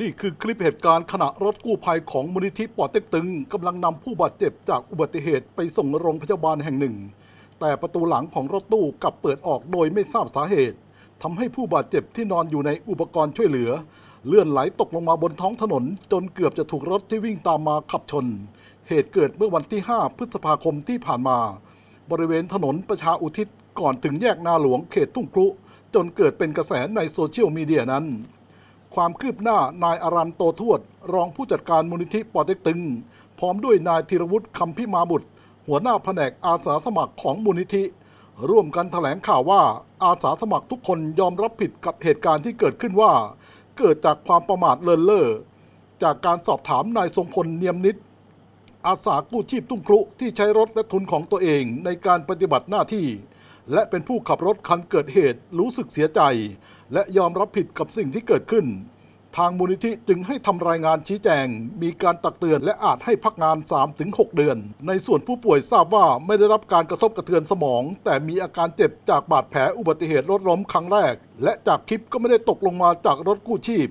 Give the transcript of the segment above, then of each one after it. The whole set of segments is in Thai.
นี่คือคลิปเหตุการณ์ขณะรถกู้ภัยของมูลนิธิปอเต็กตึงกำลังนำผู้บาดเจ็บจากอุบัติเหตุไปส่งโรงพยาบาลแห่งหนึ่ง แต่ประตูหลังของรถตู้กลับเปิดออกโดยไม่ทราบสาเหตุทำให้ผู้บาดเจ็บที่นอนอยู่ในอุปกรณ์ช่วยเหลือ เลื่อนไหลตกลงมาบนท้องถนน จนเกือบจะถูกรถที่วิ่งตามมาขับชน เหตุเกิดเมื่อวันที่ 5 พฤษภาคมที่ผ่านมา บริเวณถนนประชาอุทิศก่อนถึงแยกนาหลวงเขตทุ่งครุจนเกิดเป็นกระแสในโซเชียลมีเดียนั้น ความคืบหน้านายอารันโตทวด รองผู้จัดการมูลนิธิปอเต็กตึง พร้อมด้วยนายธีรวุฒิคำพิมาบุตร หัวหน้าแผนกอาสาสมัครของมูลนิธิ ร่วมกันแถลงข่าวว่าอาสาสมัครทุกคนยอมรับผิดกับเหตุการณ์ที่เกิดขึ้นว่า เกิดจากความประมาทเลินเล่อจากการสอบถามนายทรงพลเนียมนิตอาสากู้ชีพทุ่งครุที่ใช้รถและทุนของตัวเองในการปฏิบัติหน้าที่ และเป็นผู้ขับรถคันเกิดเหตุรู้สึกเสียใจ และยอมรับผิดกับสิ่งที่เกิดขึ้น ทางมูลนิธิจึงให้ทำรายงานชี้แจง มีการตักเตือนและอาจให้พักงาน 3-6 เดือน ในส่วนผู้ป่วยทราบว่าไม่ได้รับการกระทบกระเทือนสมอง แต่มีอาการเจ็บจากบาดแผลอุบัติเหตุรถล้มครั้งแรก และจากคลิปก็ไม่ได้ตกลงมาจากรถกู้ชีพ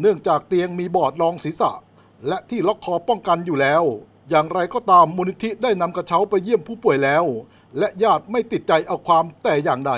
เนื่องจากเตียงมีบอร์ดรองศีรษะ และที่ล็อกคอป้องกันอยู่แล้ว อย่างไรก็ตามมูลนิธิได้นำกระเช้าไปเยี่ยมผู้ป่วยแล้ว และญาติไม่ติดใจเอาความแต่อย่างใด